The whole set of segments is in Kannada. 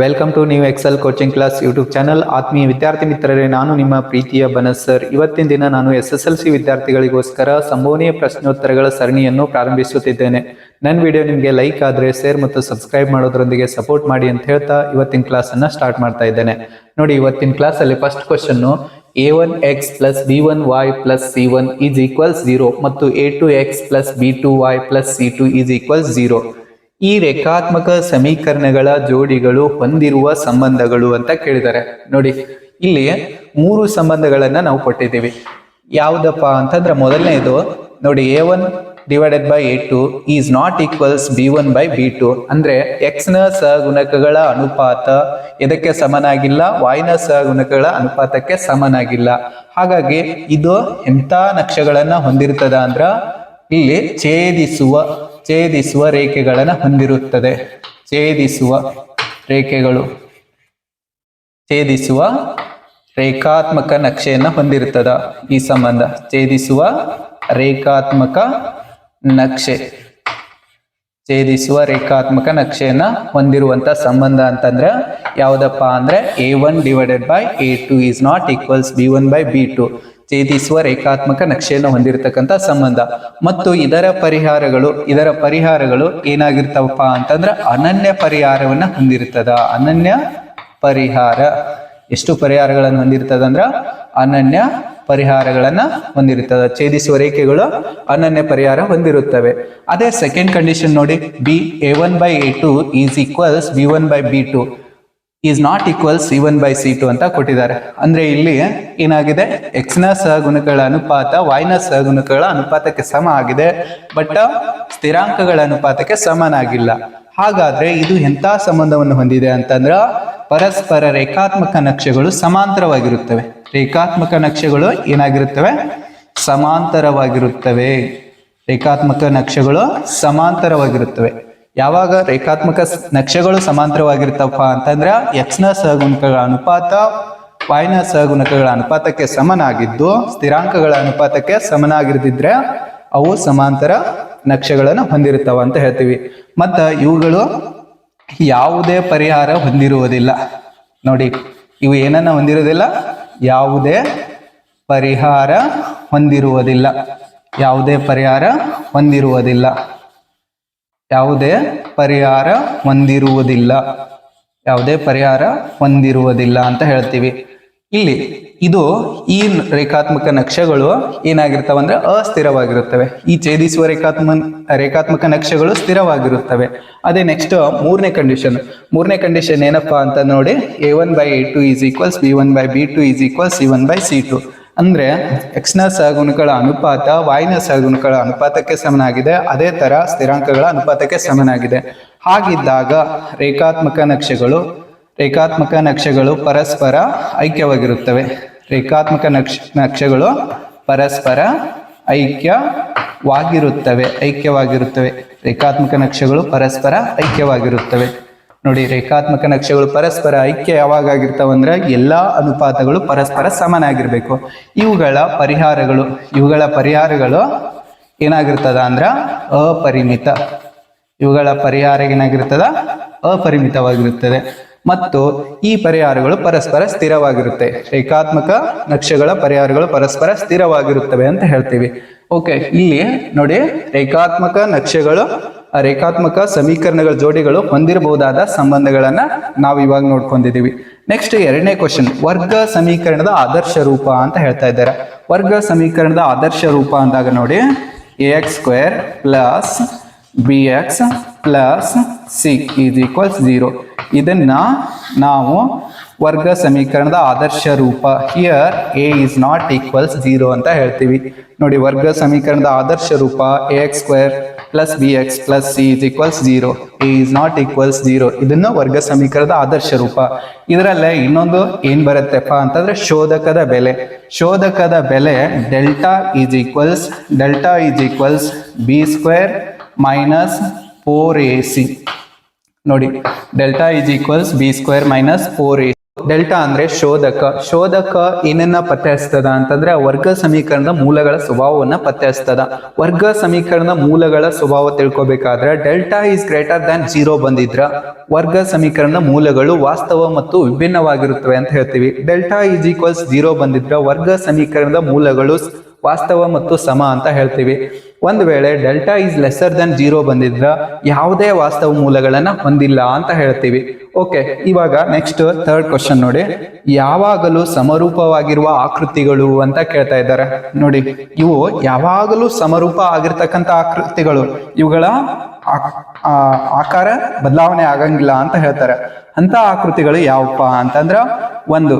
Welcome to new excel coaching class YouTube channel ಆತ್ಮೀಯ ವಿದ್ಯಾರ್ಥಿ ಮಿತ್ರರೇ, ನಾನು ನಿಮ್ಮ ಪ್ರೀತಿಯ ಬನಸ್ ಸರ್. ಇವತ್ತಿನ ದಿನ ನಾನು ಎಸ್ ಎಸ್ ಎಲ್ ಸಿ ವಿದ್ಯಾರ್ಥಿಗಳಿಗೋಸ್ಕರ ಸಂಭವನೀಯ ಪ್ರಶ್ನೋತ್ತರಗಳ ಸರಣಿಯನ್ನು ಪ್ರಾರಂಭಿಸುತ್ತಿದ್ದೇನೆ. ನನ್ನ ವಿಡಿಯೋ ನಿಮಗೆ ಲೈಕ್ ಆದರೆ ಶೇರ್ ಮತ್ತು ಸಬ್ಸ್ಕ್ರೈಬ್ ಮಾಡೋದ್ರೊಂದಿಗೆ ಸಪೋರ್ಟ್ ಮಾಡಿ ಅಂತ ಹೇಳ್ತಾ ಇವತ್ತಿನ ಕ್ಲಾಸನ್ನು ಸ್ಟಾರ್ಟ್ ಮಾಡ್ತಾ ಇದ್ದೇನೆ. ನೋಡಿ, ಇವತ್ತಿನ ಕ್ಲಾಸ್ ಅಲ್ಲಿ first question a one x plus b one y plus c one is equals zero ಮತ್ತು a two x plus b two y plus c two is equals zero ಈ ರೇಖಾತ್ಮಕ ಸಮೀಕರಣಗಳ ಜೋಡಿಗಳು ಹೊಂದಿರುವ ಸಂಬಂಧಗಳು ಅಂತ ಕೇಳಿದ್ದಾರೆ. ನೋಡಿ, ಇಲ್ಲಿ ಮೂರು ಸಂಬಂಧಗಳನ್ನ ನಾವು ಕೊಟ್ಟಿದ್ದೀವಿ. ಯಾವ್ದಪ್ಪ ಅಂತಂದ್ರೆ ಮೊದಲನೇದು, ನೋಡಿ a one divided by a two is not equals b one by b two ಅಂದ್ರೆ ಎಕ್ಸ್ನ ಸಹಗುಣಕಗಳ ಅನುಪಾತ ಎದಕ್ಕೆ ಸಮನಾಗಿಲ್ಲ? Y ನ ಸಹಗುಣಕಗಳ ಅನುಪಾತಕ್ಕೆ ಸಮನಾಗಿಲ್ಲ. ಹಾಗಾಗಿ ಇದು ಎಂಥ ನಕ್ಷೆಗಳನ್ನ ಹೊಂದಿರ್ತದ ಅಂದ್ರ, ಇಲ್ಲಿ ಛೇದಿಸುವ ಛೇದಿಸುವ ರೇಖೆಗಳನ್ನು ಹೊಂದಿರುತ್ತದೆ. ಛೇದಿಸುವ ರೇಖೆಗಳು. ಛೇದಿಸುವ ರೇಖಾತ್ಮಕ ನಕ್ಷೆಯನ್ನು ಹೊಂದಿರುತ್ತದೆ. ಈ ಸಂಬಂಧ ಛೇದಿಸುವ ರೇಖಾತ್ಮಕ ನಕ್ಷೆ. ಛೇದಿಸುವ ರೇಖಾತ್ಮಕ ನಕ್ಷೆಯನ್ನು ಹೊಂದಿರುವಂಥ ಸಂಬಂಧ ಅಂತಂದ್ರೆ ಯಾವುದಪ್ಪ ಅಂದ್ರೆ a one divided by a two is not equals b one by b two ಛೇದಿಸುವ ರೇಖಾತ್ಮಕ ನಕ್ಷೆಯನ್ನು ಹೊಂದಿರತಕ್ಕಂಥ ಸಂಬಂಧ. ಮತ್ತು ಇದರ ಪರಿಹಾರಗಳು ಇದರ ಪರಿಹಾರಗಳು ಏನಾಗಿರ್ತಾವಪ್ಪ ಅಂತಂದ್ರೆ ಅನನ್ಯ ಪರಿಹಾರವನ್ನ ಹೊಂದಿರ್ತದ. ಅನನ್ಯ ಪರಿಹಾರ. ಎಷ್ಟು ಪರಿಹಾರಗಳನ್ನು ಹೊಂದಿರ್ತದ ಅಂದ್ರ ಅನನ್ಯ ಪರಿಹಾರಗಳನ್ನ ಹೊಂದಿರುತ್ತದೆ ಛೇದಿಸುವ ರೇಖೆಗಳು ಅನನ್ಯ ಪರಿಹಾರ ಹೊಂದಿರುತ್ತವೆ. ಅದೇ ಸೆಕೆಂಡ್ ಕಂಡೀಷನ್ ನೋಡಿ b a one by a two is equals b one by b two is not equal c one by c two ಅಂತ ಕೊಟ್ಟಿದ್ದಾರೆ. ಅಂದ್ರೆ ಇಲ್ಲಿ ಏನಾಗಿದೆ? ಎಕ್ಸ್ನ ಸಹಗುಣಗಳ ಅನುಪಾತ, y ನ ಸಹಗುಣಗಳ ಅನುಪಾತಕ್ಕೆ ಸಮ ಆಗಿದೆ. ಬಟ್ ಸ್ಥಿರಾಂಕಗಳ ಅನುಪಾತಕ್ಕೆ ಸಮನಾಗಿಲ್ಲ. ಹಾಗಾದ್ರೆ ಇದು ಎಂತ ಸಂಬಂಧವನ್ನು ಹೊಂದಿದೆ ಅಂತಂದ್ರ ಪರಸ್ಪರ ರೇಖಾತ್ಮಕ ನಕ್ಷೆಗಳು ಸಮಾಂತರವಾಗಿರುತ್ತವೆ. ರೇಖಾತ್ಮಕ ನಕ್ಷೆಗಳು ಏನಾಗಿರುತ್ತವೆ? ಸಮಾಂತರವಾಗಿರುತ್ತವೆ. ರೇಖಾತ್ಮಕ ನಕ್ಷೆಗಳು ಸಮಾಂತರವಾಗಿರುತ್ತವೆ. ಯಾವಾಗ ರೇಖಾತ್ಮಕ ನಕ್ಷೆಗಳು ಸಮಾಂತರವಾಗಿರ್ತಪ್ಪ ಅಂತಂದ್ರೆ ಎಕ್ಸ್ನ ಸಹಗುಣಕಗಳ ಅನುಪಾತ, y ನ ಸಹಗುಣಕಗಳ ಅನುಪಾತಕ್ಕೆ ಸಮನಾಗಿದ್ದು, ಸ್ಥಿರಾಂಕಗಳ ಅನುಪಾತಕ್ಕೆ ಸಮನಾಗಿರದಿದ್ರೆ ಅವು ಸಮಾಂತರ ನಕ್ಷೆಗಳನ್ನು ಹೊಂದಿರುತ್ತವೆ ಅಂತ ಹೇಳ್ತೀವಿ. ಮತ್ತ ಇವುಗಳು ಯಾವುದೇ ಪರಿಹಾರ ಹೊಂದಿರುವುದಿಲ್ಲ. ನೋಡಿ, ಇವು ಏನನ್ನ ಹೊಂದಿರುವುದಿಲ್ಲ? ಯಾವುದೇ ಪರಿಹಾರ ಹೊಂದಿರುವುದಿಲ್ಲ. ಯಾವುದೇ ಪರಿಹಾರ ಹೊಂದಿರುವುದಿಲ್ಲ. ಯಾವುದೇ ಪರಿಹಾರ ಹೊಂದಿರುವುದಿಲ್ಲ. ಯಾವುದೇ ಪರಿಹಾರ ಹೊಂದಿರುವುದಿಲ್ಲ ಅಂತ ಹೇಳ್ತೀವಿ. ಇಲ್ಲಿ ಇದು ಈ ರೇಖಾತ್ಮಕ ನಕ್ಷೆಗಳು ಏನಾಗಿರ್ತಾವ ಅಂದ್ರೆ ಅಸ್ಥಿರವಾಗಿರುತ್ತವೆ. ಈ ಛೇದಿಸುವ ರೇಖಾತ್ಮ, ರೇಖಾತ್ಮಕ ನಕ್ಷೆಗಳು ಸ್ಥಿರವಾಗಿರುತ್ತವೆ. ಅದೇ ನೆಕ್ಸ್ಟ್ ಮೂರನೇ ಕಂಡೀಷನ್ ಮೂರನೇ ಕಂಡೀಷನ್ ಏನಪ್ಪಾ ಅಂತ ನೋಡಿ a one by a two is equals b one by b two is equals c one by c two ಅಂದ್ರೆ ಎಕ್ಸ್ನ ಸಹಗುಣಗಳ ಅನುಪಾತ, y ನ ಸಹಗುಣಗಳ ಅನುಪಾತಕ್ಕೆ ಸಮನಾಗಿದೆ. ಅದೇ ತರ ಸ್ಥಿರಾಂಕಗಳ ಅನುಪಾತಕ್ಕೆ ಸಮನಾಗಿದೆ. ಹಾಗಿದ್ದಾಗ ರೇಖಾತ್ಮಕ ನಕ್ಷೆಗಳು ರೇಖಾತ್ಮಕ ನಕ್ಷೆಗಳು ಪರಸ್ಪರ ಐಕ್ಯವಾಗಿರುತ್ತವೆ. ರೇಖಾತ್ಮಕ ನಕ್ಷ, ನಕ್ಷೆಗಳು ಪರಸ್ಪರ ಐಕ್ಯವಾಗಿರುತ್ತವೆ ಐಕ್ಯವಾಗಿರುತ್ತವೆ. ರೇಖಾತ್ಮಕ ನಕ್ಷೆಗಳು ಪರಸ್ಪರ ಐಕ್ಯವಾಗಿರುತ್ತವೆ. ನೋಡಿ, ರೇಖಾತ್ಮಕ ನಕ್ಷೆಗಳು ಪರಸ್ಪರ ಐಕ್ಯ ಯಾವಾಗ ಆಗಿರ್ತಾವಂದ್ರೆ ಎಲ್ಲಾ ಅನುಪಾತಗಳು ಪರಸ್ಪರ ಸಮನಾಗಿರ್ಬೇಕು. ಇವುಗಳ ಪರಿಹಾರಗಳು ಇವುಗಳ ಪರಿಹಾರಗಳು ಏನಾಗಿರ್ತದ ಅಂದ್ರ ಅಪರಿಮಿತ. ಇವುಗಳ ಪರಿಹಾರ ಏನಾಗಿರ್ತದ? ಅಪರಿಮಿತವಾಗಿರುತ್ತದೆ. ಮತ್ತು ಈ ಪರಿಹಾರಗಳು ಪರಸ್ಪರ ಸ್ಥಿರವಾಗಿರುತ್ತೆ. ರೇಖಾತ್ಮಕ ನಕ್ಷೆಗಳ ಪರಿಹಾರಗಳು ಪರಸ್ಪರ ಸ್ಥಿರವಾಗಿರುತ್ತವೆ ಅಂತ ಹೇಳ್ತೀವಿ. ಓಕೆ ಇಲ್ಲಿ ನೋಡಿ, ರೇಖಾತ್ಮಕ ನಕ್ಷೆಗಳು ರೇಖಾತ್ಮಕ ಸಮೀಕರಣಗಳ ಜೋಡಿಗಳು ಹೊಂದಿರಬಹುದಾದ ಸಂಬಂಧಗಳನ್ನ ನಾವು ಇವಾಗ ನೋಡ್ಕೊಂಡಿದ್ದೀವಿ. ನೆಕ್ಸ್ಟ್ ಎರಡನೇ ಕ್ವಶನ್ ವರ್ಗ ಸಮೀಕರಣದ ಆದರ್ಶ ರೂಪ ಅಂತ ಹೇಳ್ತಾ ಇದ್ದಾರೆ. ವರ್ಗ ಸಮೀಕರಣದ ಆದರ್ಶ ರೂಪ ಅಂದಾಗ ನೋಡಿ a x square plus b x plus c is equals zero ಇದನ್ನ ನಾವು ವರ್ಗ ಸಮೀಕರಣದ ಆದರ್ಶ ರೂಪ. Here a is not equals zero ಅಂತ ಹೇಳ್ತೀವಿ. ನೋಡಿ, ವರ್ಗ ಸಮೀಕರಣದ ಆದರ್ಶ ರೂಪ a x square plus b x plus c is equals zero a is not equals zero ಇದನ್ನು ವರ್ಗ ಸಮೀಕರಣದ ಆದರ್ಶ ರೂಪ. ಇದರಲ್ಲೇ ಇನ್ನೊಂದು ಏನು ಬರುತ್ತೆಪ್ಪ ಅಂತಂದ್ರೆ ಶೋಧಕದ ಬೆಲೆ. ಶೋಧಕದ ಬೆಲೆ delta is equals delta is equals b square minus four a c ನೋಡಿ delta is equals b square minus four a delta ಅಂದ್ರೆ ಶೋಧಕ. ಶೋಧಕ ಏನನ್ನ ಪತ್ತೆ ಹಚ್ತದ ಅಂತಂದ್ರೆ ವರ್ಗ ಸಮೀಕರಣದ ಮೂಲಗಳ ಸ್ವಭಾವವನ್ನ ಪತ್ತೆ ಹಚ್ತದ ವರ್ಗ ಸಮೀಕರಣದ ಮೂಲಗಳ ಸ್ವಭಾವ ತಿಳ್ಕೊಬೇಕಾದ್ರೆ delta is greater than zero ಬಂದಿದ್ರ ವರ್ಗ ಸಮೀಕರಣದ ಮೂಲಗಳು ವಾಸ್ತವ ಮತ್ತು ವಿಭಿನ್ನವಾಗಿರುತ್ತವೆ ಅಂತ ಹೇಳ್ತೀವಿ. ಡೆಲ್ಟಾ ಈಸ್ ಈಕ್ವಲ್ಸ್ ಜೀರೋ ಬಂದಿದ್ರ ವರ್ಗ ಸಮೀಕರಣದ ಮೂಲಗಳು ವಾಸ್ತವ ಮತ್ತು ಸಮ ಅಂತ ಹೇಳ್ತೀವಿ. ಒಂದ್ ವೇಳೆ delta is lesser than zero ಬಂದಿದ್ರ ಯಾವುದೇ ವಾಸ್ತವ ಮೂಲಗಳನ್ನ ಹೊಂದಿಲ್ಲ ಅಂತ ಹೇಳ್ತೀವಿ. ಓಕೆ, ಇವಾಗ ನೆಕ್ಸ್ಟ್ ಥರ್ಡ್ ಕ್ವಶನ್ ನೋಡಿ. ಯಾವಾಗಲೂ ಸಮರೂಪವಾಗಿರುವ ಆಕೃತಿಗಳು ಅಂತ ಕೇಳ್ತಾ ಇದ್ದಾರೆ. ನೋಡಿ, ಇವು ಯಾವಾಗಲೂ ಸಮರೂಪ ಆಗಿರ್ತಕ್ಕಂಥ ಆಕೃತಿಗಳು. ಇವುಗಳ ಆಕಾರ ಬದಲಾವಣೆ ಆಗಂಗಿಲ್ಲ ಅಂತ ಹೇಳ್ತಾರೆ. ಅಂತ ಆಕೃತಿಗಳು ಯಾವಪ್ಪ ಅಂತಂದ್ರ, ಒಂದು,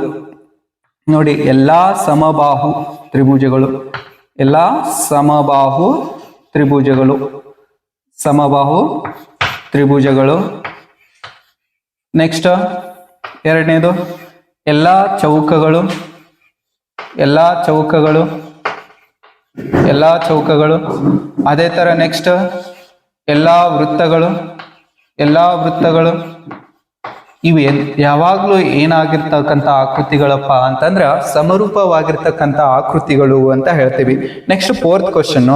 ನೋಡಿ, ಎಲ್ಲಾ ಸಮಬಾಹು ತ್ರಿಭುಜಗಳು. ಎಲ್ಲಾ ಸಮಬಾಹು ತ್ರಿಭುಜಗಳು. ಸಮಬಾಹು ತ್ರಿಭುಜಗಳು. ನೆಕ್ಸ್ಟ್ ಎರಡನೇದು, ಎಲ್ಲ ಚೌಕಗಳು. ಎಲ್ಲ ಚೌಕಗಳು. ಎಲ್ಲಾ ಚೌಕಗಳು. ಅದೇ ತರ ನೆಕ್ಸ್ಟ್ ಎಲ್ಲ ವೃತ್ತಗಳು. ಎಲ್ಲ ವೃತ್ತಗಳು. ಇವು. ಯಾವಾಗಲೂ ಏನಾಗಿರ್ತಕ್ಕಂಥ ಆಕೃತಿಗಳಪ್ಪ ಅಂತಂದ್ರ ಸಮರೂಪವಾಗಿರ್ತಕ್ಕಂಥ ಆಕೃತಿಗಳು ಅಂತ ಹೇಳ್ತೀವಿ. ನೆಕ್ಸ್ಟ್ ಫೋರ್ತ್ ಕ್ವಶನ್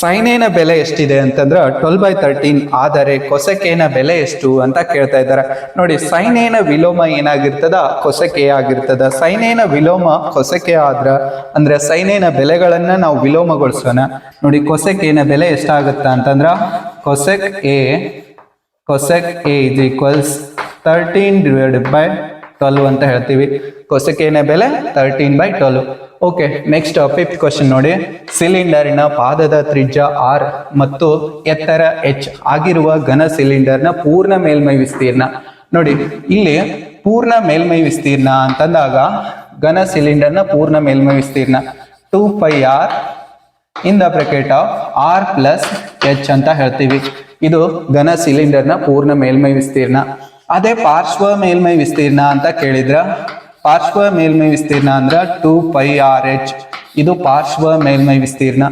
ಸೈನೇನ ಬೆಲೆ ಎಷ್ಟಿದೆ ಅಂತಂದ್ರ ಟ್ವೆಲ್ ಬೈ ತರ್ಟೀನ್ ಆದರೆ ಕೊಸಕೇನ ಬೆಲೆ ಎಷ್ಟು ಅಂತ ಕೇಳ್ತಾ ಇದ್ದಾರೆ. ನೋಡಿ, ಸೈನೇನ ವಿಲೋಮ ಏನಾಗಿರ್ತದ? ಕೊಸಕೆ ಆಗಿರ್ತದ. ಸೈನೇನ ವಿಲೋಮ ಕೊಸಕೆ ಆದ್ರ, ಅಂದ್ರೆ ಸೈನೇನ ಬೆಲೆಗಳನ್ನ ನಾವು ವಿಲೋಮಗೊಳಿಸೋಣ. ನೋಡಿ, ಕೊಸಕೇನ ಬೆಲೆ ಎಷ್ಟಾಗುತ್ತ ಅಂತಂದ್ರ, cosec a cosec a equals thirteen divided by twelve ಅಂತ ಹೇಳ್ತೀವಿ. ಕೊಸಕೇನೆ ಬೆಲೆ? Thirteen by twelve okay next fifth question ನೋಡಿ. ಸಿಲಿಂಡರ್ನ ಪಾದದ ತ್ರಿಜ್ಯ ಆರ್ ಮತ್ತು ಎತ್ತರ ಎಚ್ ಆಗಿರುವ ಘನ ಸಿಲಿಂಡರ್ನ ಪೂರ್ಣ ಮೇಲ್ಮೈ ವಿಸ್ತೀರ್ಣ. ನೋಡಿ, ಇಲ್ಲಿ ಪೂರ್ಣ ಮೇಲ್ಮೈ ವಿಸ್ತೀರ್ಣ ಅಂತಂದಾಗ ಘನ ಸಿಲಿಂಡರ್ನ ಪೂರ್ಣ ಮೇಲ್ಮೈ ವಿಸ್ತೀರ್ಣ. Two pi r in the bracket of r plus h ಅಂತ ಹೇಳ್ತೀವಿ. ಇದು ಘನ ಸಿಲಿಂಡರ್ನ ಪೂರ್ಣ ಮೇಲ್ಮೈ ವಿಸ್ತೀರ್ಣ. ಅದೇ ಪಾರ್ಶ್ವ ಮೇಲ್ಮೈ ವಿಸ್ತೀರ್ಣ ಅಂತ ಕೇಳಿದ್ರ? ಪಾರ್ಶ್ವ ಮೇಲ್ಮೈ ವಿಸ್ತೀರ್ಣ ಅಂದ್ರ ಟೂ ಪೈ ಆರ್ ಎಚ್. ಇದು ಪಾರ್ಶ್ವ ಮೇಲ್ಮೈ ವಿಸ್ತೀರ್ಣ.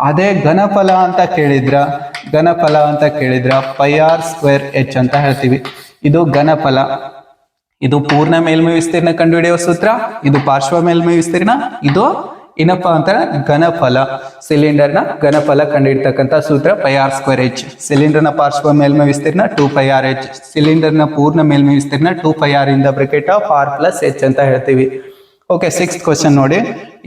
ಅದೇ ಘನಫಲ ಅಂತ ಕೇಳಿದ್ರ? ಘನಫಲ ಅಂತ ಕೇಳಿದ್ರ ಪೈ ಆರ್ ಸ್ಕ್ವೇರ್ ಎಚ್ ಅಂತ ಹೇಳ್ತೀವಿ. ಇದು ಘನಫಲ. ಇದು ಪೂರ್ಣ ಮೇಲ್ಮೈ ವಿಸ್ತೀರ್ಣ ಕಂಡುಹಿಡಿಯುವ ಸೂತ್ರ. ಇದು ಪಾರ್ಶ್ವ ಮೇಲ್ಮೈ ವಿಸ್ತೀರ್ಣ. ಇದು ಏನಪ್ಪ ಅಂತ? ಘನಫಲ. ಸಿಲಿಂಡರ್ನ ಘನಫಲ ಕಂಡಿಡ್ತಕ್ಕಂಥ ಸೂತ್ರ ಪೈ ಆರ್ ಸ್ಕ್ವೇರ್ ಎಚ್ ಸಿಲಿಂಡರ್ನ ಪಾರ್ಶ್ವ ಮೇಲ್ಮೈ ವಿಸ್ತೀರ್ಣ ಟೂ ಪೈ ಆರ್ ಎಚ್ ಸಿಲಿಂಡರ್ನ ಪೂರ್ಣ ಮೇಲ್ಮೈ ವಿಸ್ತೀರ್ಣ ಟೂ ಪೈ ಆರ್ ಇಂದ bracket of r plus h ಅಂತ ಹೇಳ್ತೀವಿ. ಓಕೆ ಸಿಕ್ಸ್ ಕ್ವಶನ್ ನೋಡಿ.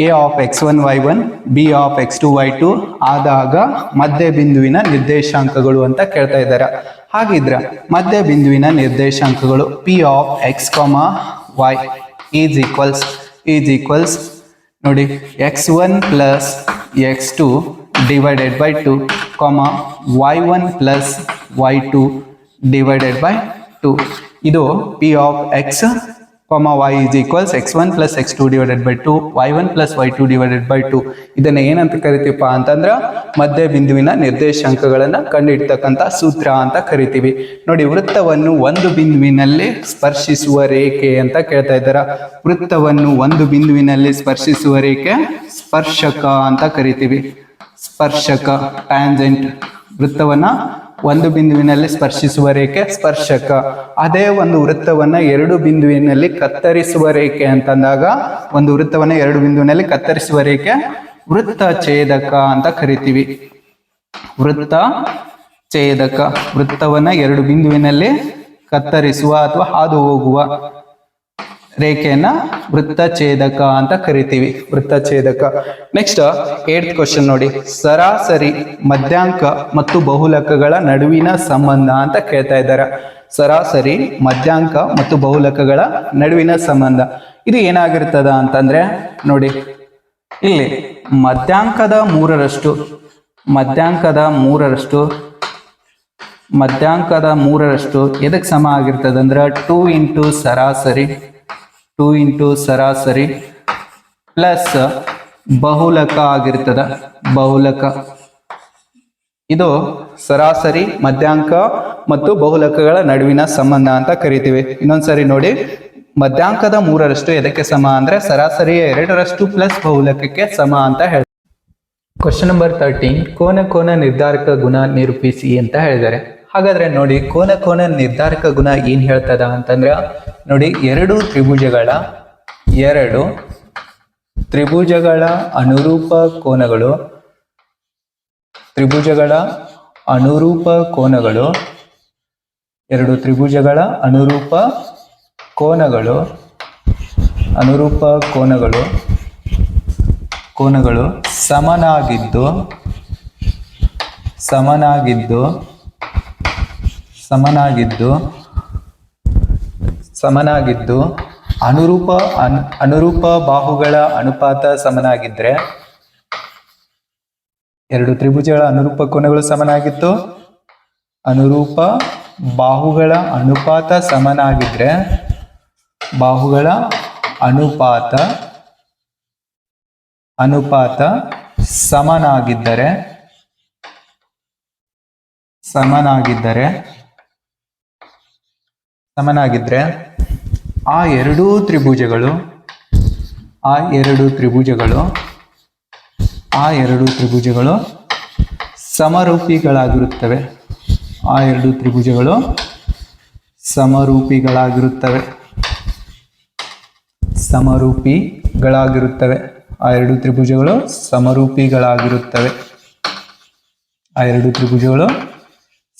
A of x one y one b of x two y two ಆದಾಗ ಮಧ್ಯ ಬಿಂದುವಿನ ನಿರ್ದೇಶಾಂಕಗಳು ಅಂತ ಕೇಳ್ತಾ ಇದ್ದಾರೆ. ಹಾಗಿದ್ರೆ ಮಧ್ಯ ಬಿಂದುವಿನ ನಿರ್ದೇಶಾಂಕಗಳು p of x comma y is equals is equals ನೋಡಿ x one plus x two divided by two comma y one plus y two divided by two ಇದು p of x x one plus x two divided by two y one plus y two divided by two ಇದನ್ನ ಏನಂತ ಕರಿತೀವಪ್ಪ ಅಂತಂದ್ರೆ ಮಧ್ಯ ಬಿಂದುವಿನ ನಿರ್ದೇಶಾಂಕಗಳನ್ನ ಕಂಡುಹಿಡ್ತಕ್ಕಂಥ ಸೂತ್ರ ಅಂತ ಕರಿತೀವಿ. ನೋಡಿ, ವೃತ್ತವನ್ನು ಒಂದು ಬಿಂದುವಿನಲ್ಲಿ ಸ್ಪರ್ಶಿಸುವ ರೇಖೆ ಅಂತ ಕೇಳ್ತಾ ಇದ್ದಾರ? ವೃತ್ತವನ್ನು ಒಂದು ಬಿಂದುವಿನಲ್ಲಿ ಸ್ಪರ್ಶಿಸುವ ರೇಖೆ ಸ್ಪರ್ಶಕ ಅಂತ ಕರಿತೀವಿ. ಸ್ಪರ್ಶಕ ಟ್ಯಾಂಜೆಂಟ್ ವೃತ್ತವನ್ನ ಒಂದು ಬಿಂದುವಿನಲ್ಲಿ ಸ್ಪರ್ಶಿಸುವ ರೇಖೆ ಸ್ಪರ್ಶಕ. ಅದೇ ಒಂದು ವೃತ್ತವನ್ನ ಎರಡು ಬಿಂದುವಿನಲ್ಲಿ ಕತ್ತರಿಸುವ ರೇಖೆ ಅಂತಂದಾಗ ಒಂದು ವೃತ್ತವನ್ನ ಎರಡು ಬಿಂದುವಿನಲ್ಲಿ ಕತ್ತರಿಸುವ ರೇಖೆ ವೃತ್ತ ಛೇದಕ ಅಂತ ಕರಿತೀವಿ. ವೃತ್ತ ಛೇದಕ ವೃತ್ತವನ್ನ ಎರಡು ಬಿಂದುವಿನಲ್ಲಿ ಕತ್ತರಿಸುವ ಅಥವಾ ಹಾದು ಹೋಗುವ. ರೇಖೆಯನ್ನ ವೃತ್ತಛೇದಕ ಅಂತ ಕರಿತೀವಿ. ವೃತ್ತಛೇದಕ. ನೆಕ್ಸ್ಟ್ ಏಟ್ ಕ್ವಶನ್ ನೋಡಿ. ಸರಾಸರಿ, ಮಧ್ಯಾಂಕ ಮತ್ತು ಬಹುಲಕಗಳ ನಡುವಿನ ಸಂಬಂಧ ಅಂತ ಕೇಳ್ತಾ ಇದ್ದಾರೆ. ಸರಾಸರಿ, ಮಧ್ಯಾಂಕ ಮತ್ತು ಬಹುಲಕಗಳ ನಡುವಿನ ಸಂಬಂಧ. ಇದು ಏನಾಗಿರ್ತದ ಅಂತಂದ್ರೆ, ನೋಡಿ. ಇಲ್ಲಿ, ಮಧ್ಯಾಂಕದ ಮೂರರಷ್ಟು ಮಧ್ಯಾಂಕದ ಮೂರರಷ್ಟು ಮಧ್ಯಾಂಕದ ಮೂರರಷ್ಟು ಎದಕ್ಕೆ ಸಮ ಆಗಿರ್ತದೆ ಅಂದ್ರೆ ಟೂ ಇಂಟು ಸರಾಸರಿ. ಟೂ ಇಂಟು ಸರಾಸರಿ ಪ್ಲಸ್ ಬಹುಲಕ ಆಗಿರ್ತದ. ಬಹುಲಕ. ಇದು ಸರಾಸರಿ, ಮಧ್ಯಾಂಕ ಮತ್ತು ಬಹುಲಕಗಳ ನಡುವಿನ ಸಂಬಂಧ ಅಂತ ಕರಿತೀವಿ. ಇನ್ನೊಂದ್ಸರಿ ನೋಡಿ. ಮಧ್ಯಾಂಕದ ಮೂರರಷ್ಟು ಎದಕ್ಕೆ ಸಮ ಅಂದ್ರೆ ಸರಾಸರಿಯ ಎರಡರಷ್ಟು ಪ್ಲಸ್ ಬಹುಲಕಕ್ಕೆ ಸಮ ಅಂತ ಹೇಳ್ತಾರೆ. ಕ್ವಶನ್ ನಂಬರ್ ತರ್ಟೀನ್ ಕೋನ ಕೋನ ನಿರ್ಧಾರಕ ಗುಣ ನಿರೂಪಿಸಿ ಅಂತ ಹೇಳಿದ್ದಾರೆ. ಹಾಗಾದ್ರೆ ನೋಡಿ, ಕೋನ ಕೋನ ನಿರ್ಧಾರಕ ಗುಣ ಏನ್ ಹೇಳ್ತದ ಅಂತಂದ್ರ, ನೋಡಿ, ಎರಡು ತ್ರಿಭುಜಗಳ ಎರಡು ತ್ರಿಭುಜಗಳ ಅನುರೂಪ ಕೋನಗಳು, ತ್ರಿಭುಜಗಳ ಅನುರೂಪ ಕೋನಗಳು, ಎರಡು ತ್ರಿಭುಜಗಳ ಅನುರೂಪ ಕೋನಗಳು ಅನುರೂಪ ಕೋನಗಳು ಕೋನಗಳು ಸಮನಾಗಿದ್ದು ಸಮನಾಗಿದ್ದು ಸಮನಾಗಿದ್ದು ಸಮನಾಗಿದ್ದು ಅನುರೂಪ, ಅನ್, ಅನುರೂಪ ಬಾಹುಗಳ ಅನುಪಾತ ಸಮನಾಗಿದ್ರೆ ಎರಡು ತ್ರಿಭುಜಗಳ ಅನುರೂಪ ಕೋನಗಳು ಸಮನಾಗಿತ್ತು. ಅನುರೂಪ ಬಾಹುಗಳ ಅನುಪಾತ ಸಮನಾಗಿದ್ರೆ ಬಾಹುಗಳ ಅನುಪಾತ ಅನುಪಾತ ಸಮನಾಗಿದ್ದರೆ ಸಮನಾಗಿದ್ದರೆ ಸಮನಾಗಿದ್ರೆ ಆ ಎರಡೂ ತ್ರಿಭುಜಗಳು, ಆ ಎರಡು ತ್ರಿಭುಜಗಳು, ಆ ಎರಡು ತ್ರಿಭುಜಗಳು ಸಮರೂಪಿಗಳಾಗಿರುತ್ತವೆ. ಆ ಎರಡು ತ್ರಿಭುಜಗಳು ಸಮರೂಪಿಗಳಾಗಿರುತ್ತವೆ. ಸಮರೂಪಿಗಳಾಗಿರುತ್ತವೆ. ಆ ಎರಡು ತ್ರಿಭುಜಗಳು ಸಮರೂಪಿಗಳಾಗಿರುತ್ತವೆ. ಆ ಎರಡು ತ್ರಿಭುಜಗಳು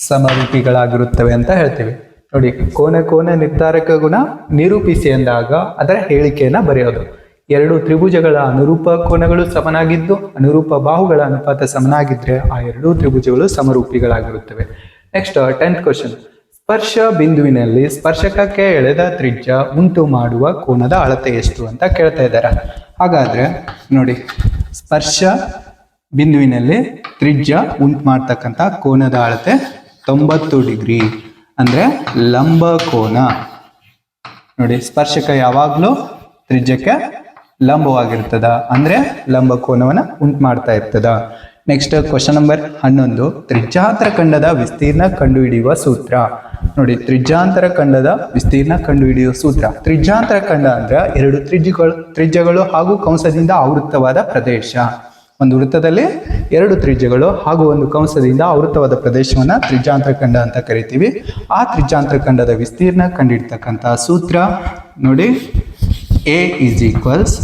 ಸಮರೂಪಿಗಳಾಗಿರುತ್ತವೆ ಅಂತ ಹೇಳ್ತೀವಿ. ನೋಡಿ, ಕೋನ ಕೋನ ನಿರ್ಧಾರಕ ಗುಣ ನಿರೂಪಿಸಿ ಎಂದಾಗ ಅದರ ಹೇಳಿಕೆಯನ್ನ ಬರೆಯೋದು. ಎರಡು ತ್ರಿಭುಜಗಳ ಅನುರೂಪ ಕೋನಗಳು ಸಮನಾಗಿದ್ದು, ಅನುರೂಪ ಬಾಹುಗಳ ಅನುಪಾತ ಸಮನಾಗಿದ್ರೆ ಆ ಎರಡು ತ್ರಿಭುಜಗಳು ಸಮರೂಪಿಗಳಾಗಿರುತ್ತವೆ. ನೆಕ್ಸ್ಟ್ ಟೆಂತ್ ಕ್ವಶನ್ ಸ್ಪರ್ಶ ಬಿಂದುವಿನಲ್ಲಿ ಸ್ಪರ್ಶಕಕ್ಕೆ ಎಳೆದ ತ್ರಿಜ್ಯ ಉಂಟು ಮಾಡುವ ಕೋನದ ಅಳತೆ ಎಷ್ಟು ಅಂತ ಕೇಳ್ತಾ ಇದ್ದಾರೆ. ಹಾಗಾದ್ರೆ, ನೋಡಿ, ಸ್ಪರ್ಶ ಬಿಂದುವಿನಲ್ಲಿ ತ್ರಿಜ್ಯ ಉಂಟು ಮಾಡ್ತಕ್ಕಂಥ ಕೋನದ ಅಳತೆ ತೊಂಬತ್ತು ಡಿಗ್ರಿ. ಅಂದ್ರೆ ಲಂಬ ಕೋನ. ನೋಡಿ, ಸ್ಪರ್ಶಕ ಯಾವಾಗಲೂ ತ್ರಿಜ್ಯಕ್ಕೆ ಲಂಬವಾಗಿರ್ತದ. ಅಂದ್ರೆ ಲಂಬ ಕೋನವನ್ನ ಉಂಟು ಮಾಡ್ತಾ ಇರ್ತದ. ನೆಕ್ಸ್ಟ್ ಕ್ವಶನ್ ನಂಬರ್ ಹನ್ನೊಂದು. ತ್ರಿಜ್ಯಾಂತರ ಖಂಡದ ವಿಸ್ತೀರ್ಣ ಕಂಡುಹಿಡಿಯುವ ಸೂತ್ರ. ನೋಡಿ, ತ್ರಿಜ್ಯಾಂತರ ಖಂಡದ ವಿಸ್ತೀರ್ಣ ಕಂಡುಹಿಡಿಯುವ ಸೂತ್ರ. ತ್ರಿಜ್ಯಾಂತರ ಖಂಡ ಅಂದ್ರೆ ಎರಡು ತ್ರಿಜ್ಯಗಳು ತ್ರಿಜ್ಯಗಳು ಹಾಗೂ ಕಂಸದಿಂದ ಆವೃತ್ತವಾದ ಪ್ರದೇಶ. ಒಂದು ವೃತ್ತದಲ್ಲಿ ಎರಡು ತ್ರಿಜ್ಯಗಳು ಹಾಗೂ ಒಂದು ಕಂಸದಿಂದ ಆವೃತವಾದ ಪ್ರದೇಶವನ್ನು ತ್ರಿಜ್ಯಾಂತರ ಖಂಡ ಅಂತ ಕರಿತೀವಿ. ಆ ತ್ರಿಜ್ಯಾಂತರ ಖಂಡದ ವಿಸ್ತೀರ್ಣ ಕಂಡಿಡ್ತಕ್ಕಂಥ ಸೂತ್ರ ನೋಡಿ. A is equals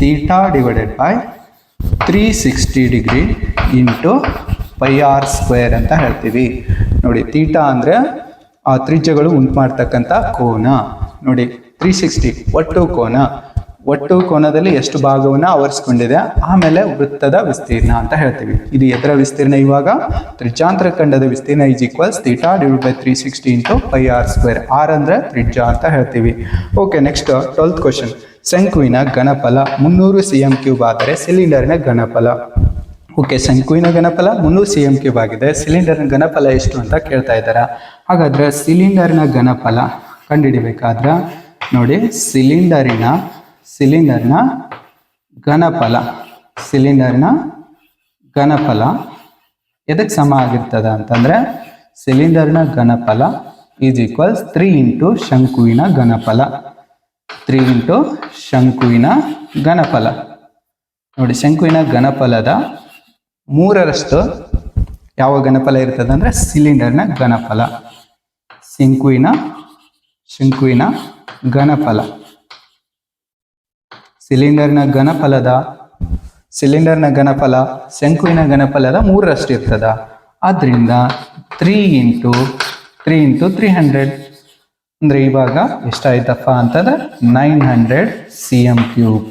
theta divided by three sixty degree into pi r square ಅಂತ ಹೇಳ್ತೀವಿ. ನೋಡಿ ತೀಟಾ ಅಂದರೆ ಆ ತ್ರಿಜ್ಯಗಳು ಉಂಟು ಮಾಡ್ತಕ್ಕಂಥ ಕೋನ. ನೋಡಿ ತ್ರೀ ಸಿಕ್ಸ್ಟಿ ಒಟ್ಟು ಕೋನ. ಒಟ್ಟು ಕೋನದಲ್ಲಿ ಎಷ್ಟು ಭಾಗವನ್ನು ಆವರಿಸಿಕೊಂಡಿದೆ, ಆಮೇಲೆ ವೃತ್ತದ ವಿಸ್ತೀರ್ಣ ಅಂತ ಹೇಳ್ತೀವಿ. ಇದು ಎದರ ವಿಸ್ತೀರ್ಣ ಇವಾಗ, ತ್ರಿಜ್ಯಾಂತರ ಖಂಡದ ವಿಸ್ತೀರ್ಣ is equals theta divide by three sixty into pi r square r ಅಂದ್ರೆ ತ್ರಿಜ್ಯ ಅಂತ ಹೇಳ್ತೀವಿ. ಓಕೆ ನೆಕ್ಸ್ಟ್ ಟ್ವೆಲ್ತ್ ಕ್ವಶನ್ ಶಂಕುವಿನ ಘನಫಲ ಮುನ್ನೂರು ಸಿ ಎಂ ಕ್ಯೂಬ್ ಆದರೆ ಸಿಲಿಂಡರ್ನ ಘನಫಲ. ಓಕೆ ಶಂಕುವಿನ ಘನಫಲ ಮುನ್ನೂರು ಸಿ ಎಂ ಕ್ಯೂಬ್ ಆಗಿದೆ ಸಿಲಿಂಡರ್ನ ಘನಫಲ ಎಷ್ಟು ಅಂತ ಕೇಳ್ತಾ ಇದ್ದಾರೆ? ಹಾಗಾದ್ರೆ ಸಿಲಿಂಡರ್ನ ಘನಫಲ ಕಂಡುಹಿಡಿಬೇಕಾದ್ರೆ, ನೋಡಿ ಸಿಲಿಂಡರಿನ ಸಿಲಿಂಡರ್ನ ಘನಫಲ ಸಿಲಿಂಡರ್ನ ಘನಫಲ ಎದಕ್ಕೆ ಸಮ ಆಗಿರ್ತದ ಅಂತಂದ್ರೆ ಸಿಲಿಂಡರ್ನ ಘನಫಲ ಈಸ್ ಈಕ್ವಲ್ಸ್ ತ್ರೀ ಇಂಟು ಶಂಕುವಿನ ಘನಫಲ. ತ್ರೀ ಇಂಟು ಶಂಕುವಿನ ಘನಫಲ. ನೋಡಿ ಶಂಕುವಿನ ಘನಫಲದ ಮೂರರಷ್ಟು ಯಾವ ಘನಫಲ ಇರ್ತದೆ ಅಂದ್ರೆ ಸಿಲಿಂಡರ್ನ ಘನಫಲ. ಶಂಕುವಿನ ಶಂಕುವಿನ ಘನಫಲ. ಸಿಲಿಂಡರ್ನ ಘನಫಲದ, ಸಿಲಿಂಡರ್ನ ಘನಫಲ, ಶಂಕುವಿನ ಘನಫಲದ ಮೂರರಷ್ಟು ಇರ್ತದ. ಆದ್ದರಿಂದ three into three into three hundred ಅಂದರೆ ಇವಾಗ ಎಷ್ಟಾಯ್ತಪ್ಪ ಅಂತಂದ್ರೆ nine hundred C M cube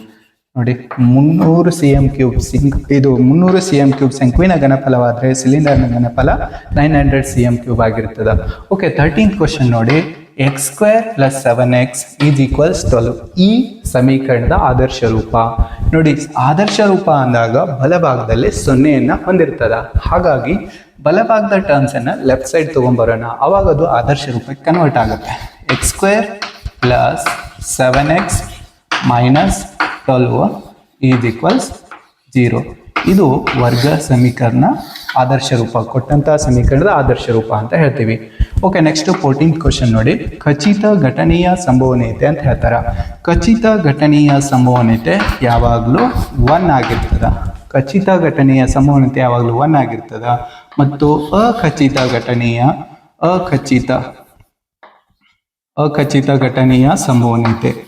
ನೋಡಿ, ಮುನ್ನೂರು ಸಿ ಎಂ ಕ್ಯೂಬ್ ಸಿಂಕ್ ಇದು ಮುನ್ನೂರು ಸಿ ಎಂ ಕ್ಯೂಬ್ ಶಂಕುವಿನ ಘನಫಲವಾದರೆ ಸಿಲಿಂಡರ್ನ ಘನಫಲ nine hundred c m cube ಆಗಿರ್ತದೆ. ಓಕೆ ತರ್ಟೀನ್ತ್ ಕ್ವಶನ್ ನೋಡಿ. X square plus seven x is equals twelve ಈ ಸಮೀಕರಣದ ಆದರ್ಶ ರೂಪ. ನೋಡಿ, ಆದರ್ಶ ರೂಪ ಅಂದಾಗ ಬಲಭಾಗದಲ್ಲಿ ಸೊನ್ನೆಯನ್ನು ಹೊಂದಿರ್ತದ. ಹಾಗಾಗಿ ಬಲಭಾಗದ ಟರ್ಮ್ಸ್ ಅನ್ನ ಲೆಫ್ಟ್ ಸೈಡ್ ತೊಗೊಂಬರೋಣ. ಅವಾಗ ಅದು ಆದರ್ಶ ರೂಪಕ್ಕೆ ಕನ್ವರ್ಟ್ ಆಗುತ್ತೆ. X square plus seven x minus twelve is equals zero ಇದು ವರ್ಗ ಸಮೀಕರಣ ಆದರ್ಶ ರೂಪ ಕೊಟ್ಟಂತಹ ಸಮೀಕರಣದ ಆದರ್ಶ ರೂಪ ಅಂತ ಹೇಳ್ತೀವಿ. ಓಕೆ ನೆಕ್ಸ್ಟ್ ಫೋರ್ಟೀನ್ತ್ ಕ್ವಶನ್ ನೋಡಿ. ಖಚಿತ ಘಟನೆಯ ಸಂಭವನೀಯತೆ ಅಂತ ಹೇಳ್ತಾರ. ಖಚಿತ ಘಟನೆಯ ಸಂಭವನೀಯತೆ ಯಾವಾಗಲೂ ಒನ್ ಆಗಿರ್ತದ. ಖಚಿತ ಘಟನೆಯ ಸಂಭವನೀಯತೆ ಯಾವಾಗಲೂ ಒನ್ ಆಗಿರ್ತದ. ಮತ್ತು ಅಖಚಿತ ಘಟನೆಯ, ಅಖಚಿತ ಅಖಚಿತ ಘಟನೆಯ ಸಂಭವನೀಯತೆ.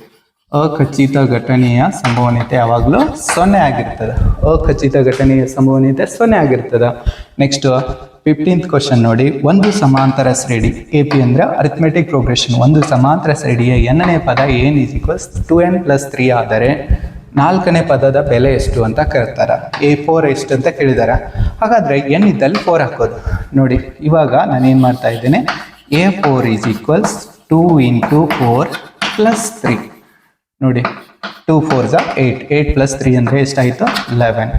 ಅಖಚಿತ ಘಟನೆಯ ಸಂಭವನೀಯತೆ ಯಾವಾಗಲೂ ಸೊನ್ನೆ ಆಗಿರ್ತದೆ. ಅಖಚಿತ ಘಟನೆಯ ಸಂಭವನೀಯತೆ ಸೊನ್ನೆ ಆಗಿರ್ತದೆ. ನೆಕ್ಸ್ಟ್ ಫಿಫ್ಟೀನ್ತ್ ಕ್ವಶನ್ ನೋಡಿ. ಒಂದು ಸಮಾಂತರ ಶ್ರೇಡಿ ಎ ಪಿ ಅಂದ್ರೆ ಅರಿಥ್ಮೆಟಿಕ್ ಪ್ರೋಗ್ರೆಷನ್ ಒಂದು ಸಮಾಂತರ ಶ್ರೇಡಿಯ ಎನ್ನನೇ ಪದ n is equals two n plus three ಆದರೆ ನಾಲ್ಕನೇ ಪದದ ಬೆಲೆ ಎಷ್ಟು ಅಂತ ಕೇಳ್ತಾರ ಎ ಫೋರ್ ಎಷ್ಟು ಅಂತ ಕೇಳಿದ್ದಾರೆ ಹಾಗಾದ್ರೆ ಎನ್ ಇದ್ದಲ್ಲಿ ಫೋರ್ ಹಾಕೋದು. ನೋಡಿ, ಇವಾಗ ನಾನು ಏನು ಮಾಡ್ತಾ ಇದ್ದೇನೆ? A four is equals two into four plus three ನೋಡಿ two fours eight eight plus three ಅಂದರೆ ಎಷ್ಟಾಯಿತು? ಲೆವೆನ್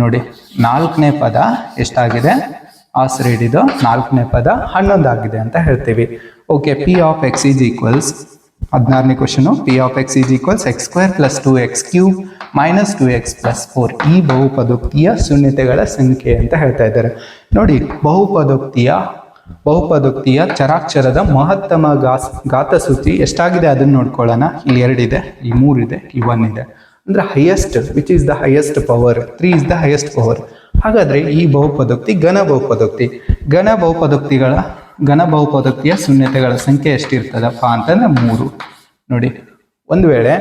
ನೋಡಿ, ನಾಲ್ಕನೇ ಪದ ಎಷ್ಟಾಗಿದೆ? ಆ ಶ್ರೇಣಿದು ನಾಲ್ಕನೇ ಪದ ಹನ್ನೊಂದು ಆಗಿದೆ ಅಂತ ಹೇಳ್ತೀವಿ. Okay p of x is equals ಹದಿನಾರನೇ question p of x is equals x square plus two x cube minus two x plus four ಈ ಬಹುಪದೋಕ್ತಿಯ ಶೂನ್ಯತೆಗಳ ಸಂಖ್ಯೆ ಅಂತ ಹೇಳ್ತಾ ಇದ್ದಾರೆ. ನೋಡಿ, ಬಹುಪದೋಕ್ತಿಯ ಬಹುಪದೋಕ್ತಿಯ ಚರಾಕ್ಷರದ ಮಹತ್ತಮ ಗಾಸ್ ಗಾತಸೂಚಿ ಎಷ್ಟಾಗಿದೆ ಅದನ್ನು ನೋಡ್ಕೊಳ್ಳೋಣ. ಇಲ್ಲಿ ಎರಡಿದೆ ಇಲ್ಲಿ ಮೂರಿದೆ, ಈ ಒನ್ ಇದೆ ಅಂದ್ರೆ highest which is the highest power three is the highest power ಹಾಗಾದರೆ ಈ ಬಹುಪದೋಕ್ತಿ, ಘನ ಬಹುಪದೋಕ್ತಿ. ಘನ ಬಹುಪದೋಕ್ತಿಗಳ, ಘನ ಬಹುಪದೋಕ್ತಿಯ ಶೂನ್ಯತೆಗಳ ಸಂಖ್ಯೆ ಎಷ್ಟಿರ್ತದಪ್ಪ ಅಂತಂದ್ರೆ ಮೂರು. ನೋಡಿ, ಒಂದು ವೇಳೆ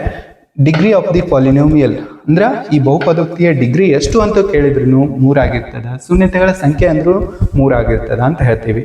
ಡಿಗ್ರಿ ಆಫ್ ದಿ ಪಾಲಿನೋಮಿಯಲ್ ಅಂದ್ರೆ ಈ ಬಹುಪದೋಕ್ತಿಯ ಡಿಗ್ರಿ ಎಷ್ಟು ಅಂತ ಕೇಳಿದ್ರು ಮೂರಾಗಿರ್ತದ. ಶೂನ್ಯತೆಗಳ ಸಂಖ್ಯೆ ಅಂದ್ರೂ ಮೂರಾಗಿರ್ತದ ಅಂತ ಹೇಳ್ತೀವಿ.